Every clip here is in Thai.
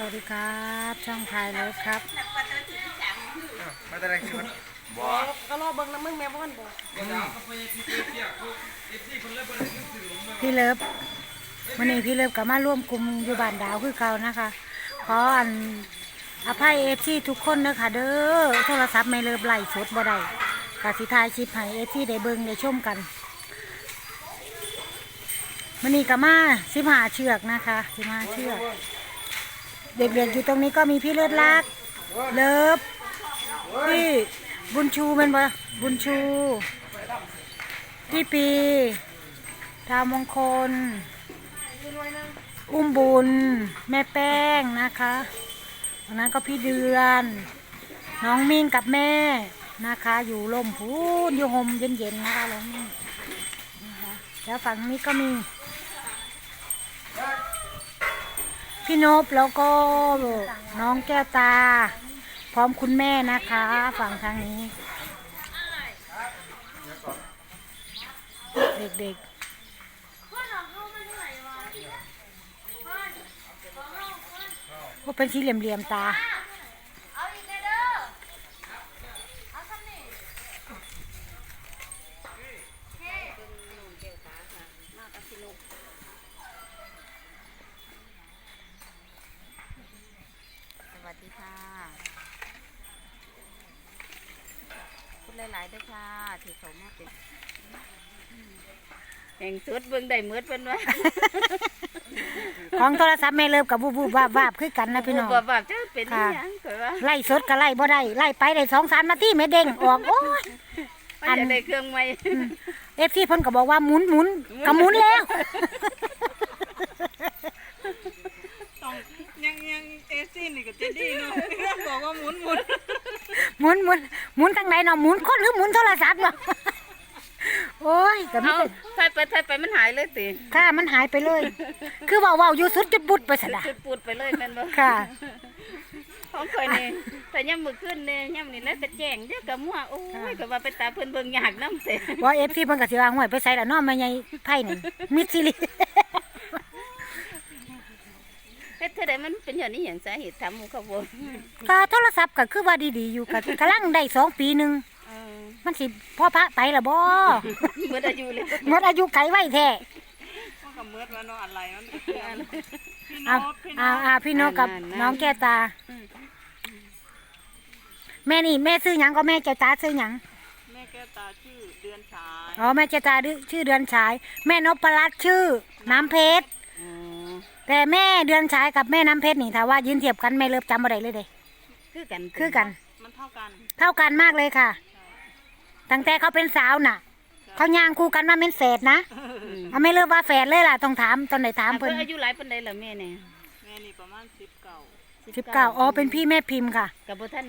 สวัสดีครับ ช่องพายเลิฟครับมาแต่ไหนสิมันก็รอเบิ่งน้ำมึงแม่บ้านบอกพี่เลิฟวันนี้พี่เลิฟกับมาร่วมกลุ่มอยู่บ้านดาวคือเขานะคะ ขออันอภัยเอฟซีทุกคนนะคะเด้อโทรศัพท์ไม่เลิฟไล่สดบ่ได้กสิทายคลิปให้เอฟซีได้เบิ่งได้ชมกันวันนี้กับมาสิบหาเชือกนะคะสิบหาเชือก เด็กๆอยู่ตรงนี้ก็มีพี่เลิศรักเลิฟพี่บุญชูเป็นปะบุญชู พี่ปีดามงคล อุ้มบุญ แม่แป้งนะคะตรงนั้นก็พี่เดือน น้องมิ่งกับแม่นะคะ อยู่ลมพูนอยู่โฮมเย็นๆนะคะน้องมิ่นะคะแล้วฝั่งนี้ก็มี พี่นบแล้วก็น้องแก้วตา พร้อมคุณแม่นะคะ ฝั่งทางนี้ เด็กๆว่าเป็นสี่เหลี่ยมๆตา สวัสดีค่ะพูดห ลายๆด้วยค่ะที่เขามาเป็นแห่งสุดเบิ่งได้เมืดเป็นไว้ของโทรศัพท์แม่เลิฟกับบูบูบาบวาบคือกันนะพี่น้องบ่แบบจะเป็นอิค่ะหยังก็ว่าไล่สดก็ไล่บ่ได้ไล่ไปได้สองสามนาทีไม่เด้งออกโอ้ยมันจะได้เครื่องใหม่เอฟซีเพิ่นก็บอกว่าหมุนหมุนก็หมุนแล้วต้องยังยังเอซี่นี่ก็จะดีเนาะบอกว่าหมุนหมุน หมุนหมุนหมุนทางไหนเนาะหมุนคนหรือหมุนโทรศัพท์เนาะโอ้ยก็ไม่เอาเป็นไทยไปไทยไปมันหายเลยติค่ะมันหายไปเลย คือเว่าเว่าอยู่สุดจุดบุดไปสะดะจุดปูดไปเลยแม่นบ่ค่ะ ของข่อยนี่แต่ย่ำมือขึ้นเนี่ยย่ำนี่แล้วแต่แจ้งเดี๋ยวก็มั่วโอ้ยก็ว่าไปตาเพิ่นเบิ่งยากนำแต่ ว่าเอฟซีเพิ่นก็สิว่าห่วยไปใส่ละเนาะแม่ใหญ่ไผนี่มิดซิลิ เฮ็ดเท่าใดมันเป็นอย่างนี้หยังสาเหตุถามหมู่เขาบ่ก็โทรศัพท์ก็คือว่าดีๆอยู่ก็กำลังได้สองปีหนึงเออมันสิพ่อพระไปละบ่เบิดอายุเลยหมดอายุไขไว้แท้มันก็เมืดว่าเนาะอะไรมันพี่นเอาพพี่นเอาพเอาพี่นกกับน้องแก้วตา แม่นี่แม่ซื้อหยังก็แม่แก้วตาซื้อหยังแม่แก้วตาชื่อเดือนฉายอ๋อแม่แก้วตาดื้อชื่อเดือนฉาย แม่นพรัตน์ชื่อน้ำเพชรอ๋อ แต่แม่เดือนฉายกับแม่น้ำเพชรนี่ถ้าว่ายืนเทียบกันแม่เลิฟจำบ่ได้เลยเด้ คือกันคือกัน มันเท่ากัน เท่ากันมากเลยค่ะตั้งแต่เขาเป็นสาวน่ะ เขาย่างคู่กันมาเป็นแฝดนะอืมเอาไม่เลิกว่าแฝดเลยล่ะต้องถามตอนไหนถามเพิ่เพิ่นนอายุหลายปานใดล่ะแม่เนี่ยแม่นี่ประมาณสิบเก่าสิบเก้าอ๋อเป็นพี่แม่พิมพ์ค่ะกับบ่ท่าน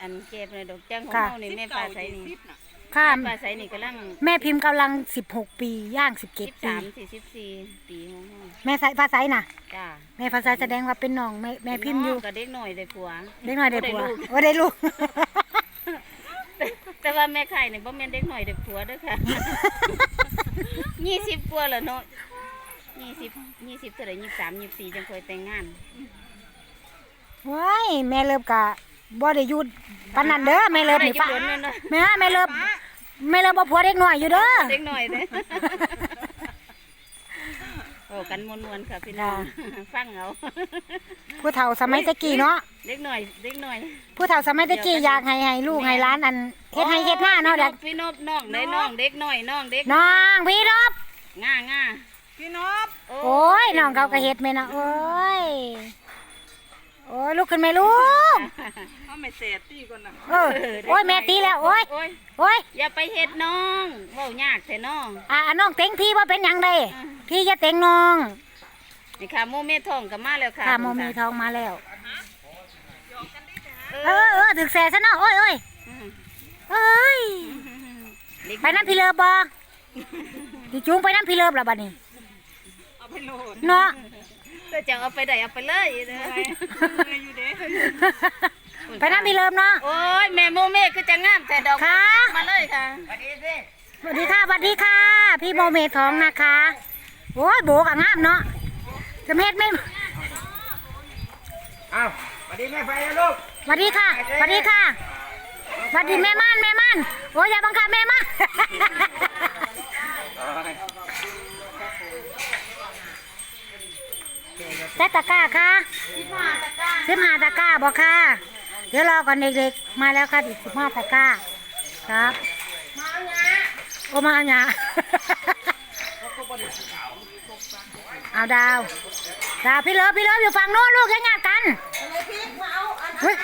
อันเก็บเลยดอกจังของค่ะ เฮานี่สิบแม่เก่าฟ้าใสยี่นี่สิบน่ะค่ะแม่ฟ้าใสนี่กำลังแม่พิมพ์กำลังสิบหกปีย่างสิบเจ็ดปี13 44ปีของเฮาแม่สายฟ้าใสน่ะ จ้าแม่ฟ้าใสแสดงว่าเป็นน้องแม่แม่พิมพ์อยู่ก็เด็กน้อยได้ผัว เด็กน้อยได้ผัวลูกโอ้ได้ลูก แต่ว่าแม่ไข่นี่บ่แม่นเด็กน้อยได้ผัวเด้อค่ะ20กว่าแล้วเนาะ20 20เท่าใด23 24จังค่อยแต่งงาน ว้ายแม่เลิฟกะ บ่ได้หยุดปานนั้นเด้อแม่เลิฟนี่ได้ป้าอยู่เดือนแม่นเนาะแม่แม่เลิฟแม่เลิฟบ่ผัวเด็กน้อยอยู่เด้อเด็กน้อยเด้อโอ้กันมวนๆค่ะพี่น้องฟังเอาผู้เฒ่าสมัยตะกี้เนาะเด็กน้อยเด็กน้อย ผู้เฒ่าสมัยตะกี้อยากให้ให้ลูกให้หล้านอันเฮ็ดให้เฮ็ดหน้าเนาะเด็กพี่นบน้องได้น้องเด็กน้อยน้องเด็กน้องพี่รบง่าง่าพี่นพโอ้ยน้องเขาก็เฮ็ดแม่นะโอ้ย โอ้ยลุกขึ้นไหมลูกเขาไม่เสดตีก่อนน่ะเออโอ้ยแม่ตีแล้วโอ้ยโอ้ยโอ้ยอย่าไปเฮ็ดน้องเว้ายากแต่น้อง อ่าน้องเต็งพี่ว่าเป็นหยังได้พี่จะเต็งน้องนี่ค่ะโมเมทองก็มาแล้วค่ะค่ะโมมีทองมาแล้ว เอเอออเออถึกแสซะเนาะโอ้ยโอ้ยมเอ้ยเด็กไปน้ำพี่เลิฟบ่ดิจูงไปน้ำพี่เลิฟแล้วบัดนี้เอาไปโหลดเนาะ เดี๋ยวจะเอาไปได้เอาไปเลยเด้อไปเมื่อยอยู่เด้ไปน้ำพี่เลิฟเนาะ โอ้ยแม่โมเมคือจะงามแต่ดอกค่ะ มาเลยค่ะสวัสดีค่ะสวัสดีค่ะ พี่โมเมทองนะคะ โอ้ยโบกะงามเนาะจะเม็ดไม่อ้าวสวัสดีแม่ไฟนะลูกสวัสดีค่ะสวัสดีค่ะสวัสดีแม่ม่านแม่ม่านโอ้ยอย่าบังคับแม่ม่าน แจ็คตะกร้าค่ะสิบห้าตะกร้าบอกค่ะ เดี๋ยวรอก่อนเด็กๆ มาแล้วค่ะอีกสิบห้าตะกร้า ครับมาเอาหยาโอ้มาเอาหยาเอาดาว ดาวพี่เลิฟพี่เลิฟอยู่ฝั่งโน้นลูกยังงานกันเฮ้ย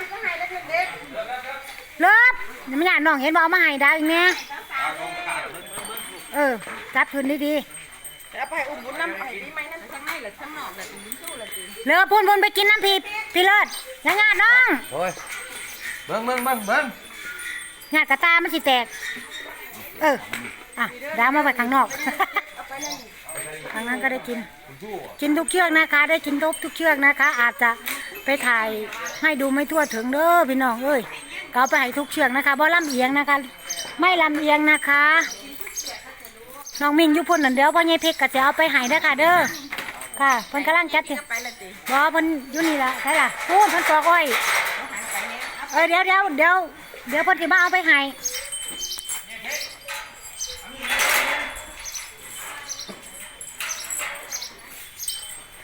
เลิฟนี่ไม่งานน้องเห็นบเอามาให้ดาวอีกเนี่ยเออจับพื้นดีๆ แล้วไปอุ้มบุญน้ำไปดีไหมนั่นข้างในหรือข้างนอกแบบบุญสู้ละจีเลิกพูนพูนไปกินน้ำพีพี่เลิศยังงานน้องโอ้ยเบิ้งเบิ้งเบิ้งเบิ้งงานกระตามันสิแตก เอออะดาวมาไปข้างนอกทางนั้นก็ได้กิน กินทุกเชือกนะคะ ได้กินทุกทุกเชือกนะคะ อาจจะไปถ่ายให้ดูไม่ทั่วถึงเด้อพี่น้องเอ้ยก็เอาไปให้ทุกเชือกนะคะบ่ลำเอียงนะคะ ไม่ลำเอียงนะคะ น้องมินอยุพุ่นนั่นเดี๋ยวพ่อใหญ่เพชรก็จะเอาไปให้นะคะเด้อ ค่ะเพิ่นกำลังจัดอยู่ไปละจีบอเพิ่นอยู่นี่ละใช่ล่ะพูดเพิ่นตอกอ้อยเออเดี๋ยวเดี๋ยวเดี๋ยวเดี๋ยวเพิ่นสิมาเอาไปให้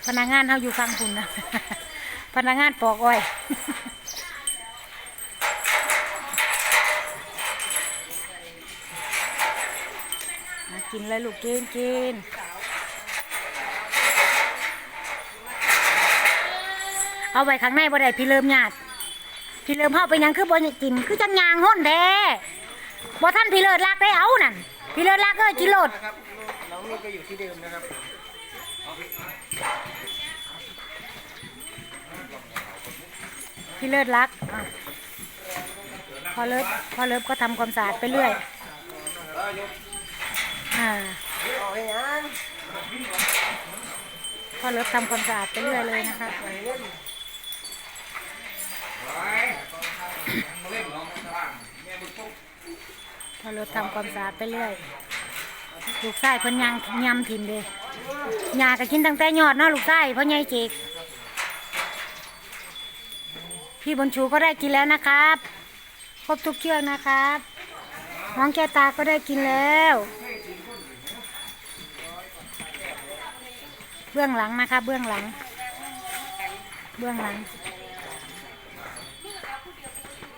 พนักงานเฮาอยู่ฟังคุณนะ พนักงานปอกอ้อย นเลยลูกกินกินเอาไว้ข้างในบ่ได้พี่เริ่มญาติพี่เริ่มเข้าไปหยังคือบ่กินคือจังยางห้นแท้บ่ท่านพี่เลิศรักได้เอานั่นพี่เลิศรักเอ้ยกินโลดนะครับน้องนี่ก็อยู่ที่เดิมนะครับพี่เลิศรักอะพอเลิศพอเลิศก็ทำความสะอาดไปเรื่อย อ่าพอเลิศทำความสะอาดไปเรื่อยเลยนะคะพอเลิศทำความสะอาดไปเรื่อยลูกไส้เพิ่นยังยำถิ่มเด้ยาก็กินตั้งแต่ยอดเนาะลูกไส้เพราะไงเจกพี่บนชูก็ได้กินแล้วนะครับ ครบทุกเชือกนะครับน้องแก้วตาก็ได้กินแล้ว เบื้องหลังนะคะ เบื้องหลัง เบื้องหลัง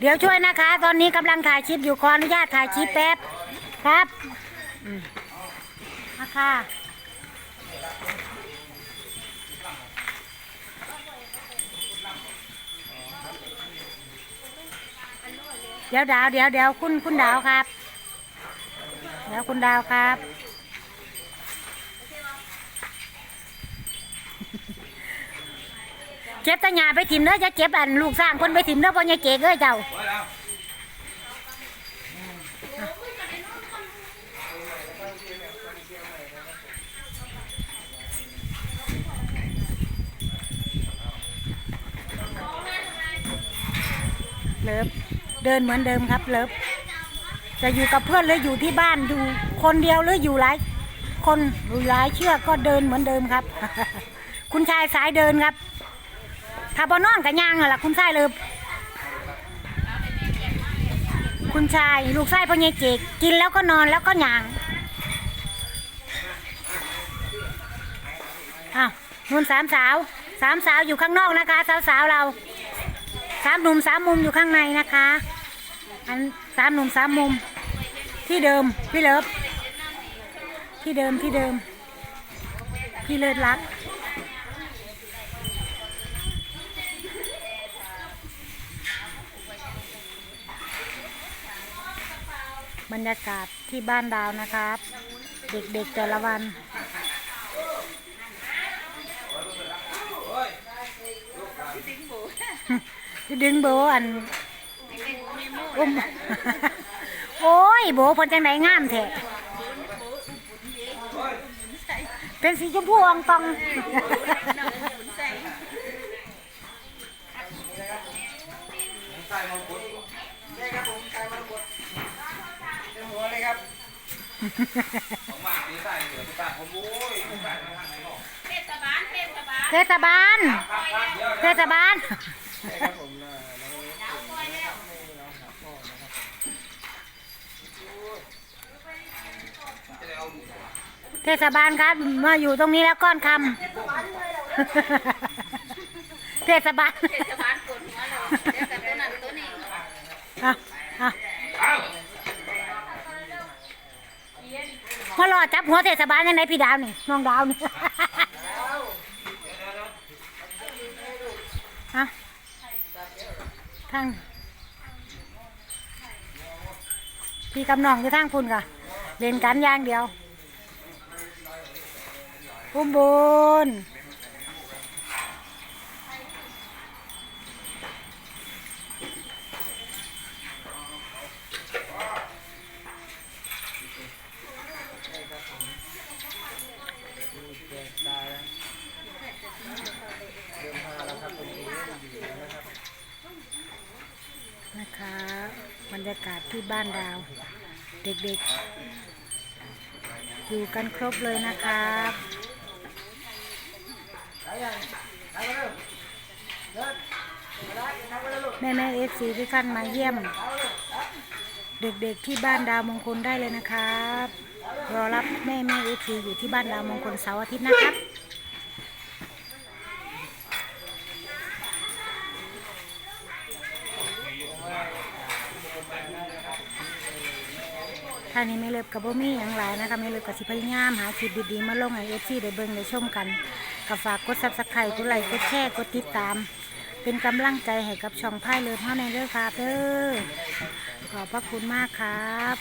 เดี๋ยวช่วยนะคะ ตอนนี้กำลังถ่ายคลิปอยู่ขออนุญาตถ่ายคลิปแป๊บครับนะคะเดี๋ยวดาวเดี๋ยวเดี๋ยวคุณคุณดาวครับ เดี๋ยวคุณดาวครับ เก็บตะหยาไปถิ่มเด้อจะเก็บอันลูกสร้างคนไปถิ่มเด้อพ่อใหญ่เก๋เอ้ยเจ้าเลิฟเดินเหมือนเดิมครับเลิฟจะอยู่กับเพื่อนหรืออยู่ที่บ้านอยู่คนเดียวหรืออยู่หลายคนอยู่หลายเชือกก็เดินเหมือนเดิมครับ คุณชายสายเดินครับ ถ้าบอนอนกับยางเหรอล่ะคุณชายเลิฟคุณชายลูกชายพ่อใหญ่เจกกินแล้วก็นอนแล้วก็ยางอ้าวนุ่นสามสาวสามสาวอยู่ข้างนอกนะคะ สาวสาวเราสามหนุ่มสามมุมอยู่ข้างในนะคะ อันสามหนุ่มสามมุม ที่เดิมพี่เลิฟที่เดิมที่เดิม พี่เลิศรัก บรรยากาศที่บ้านดาวนะครับ เด็กๆแต่ละวัน ดึงโบอันอุ้มโอ้ยโบพนจังไหนงามแท้เป็นสีชมพูอองตองใส่มงกุฎใช่ครับผมใส่มงกุฎเต็มหัวเลยครับ ผมมาตีใส่เหลือตาผมโอ้ยใส่มาทางไหนหรอกเทศบาลเทศบาลเทศบาลเทศบาล ใช่ครับผมนะน้องเล็กน้องนะครับนี่น้องหาพ่อนะครับเทศบาลครับมาอยู่ตรงนี้แล้วก้อนคำ เทศบาลเทศบาลปวดหัวเราเดี๋ยวกับตัวนั้นตัวนี้ อะอะ พอรอจับหัวเทศบาลยังไงพี่ดาวนี่น้องดาวนี่ฮะทางพี่กำนองอยู่ทางพุ่นก่ะเล่นกันอย่างเดียวพุ่มบุญ เด็กตายแล้วเดิมพาแล้วครับตรงนี้อยู่แล้วนะครับ นะคะบรรยากาศ ที่บ้านดาว เด็กๆ อยู่กันครบเลยนะครับแม่แม่เอฟซีที่ท่านมาเยี่ยม เด็กๆที่บ้านดาวมงคลได้เลยนะครับ รอรับแม่แม่เอฟซีอยู่ที่บ้านดาวมงคลเสาร์อาทิตย์นะครับ ท่านี้ไม่เลิกกับโบมีอย่างไรนะคะไม่เลิกกับสิพยายามหาคลิปดีๆมาลงให้เอฟซีได้เบิ่งได้ชมกันก็ฝากกดซับสไครต์กดไลค์กดแชร์กดติดตาม เป็นกำลังใจให้กับช่องพ่ายเลิศเท่าในเรื่องครับเด้อขอบพระคุณมากครับ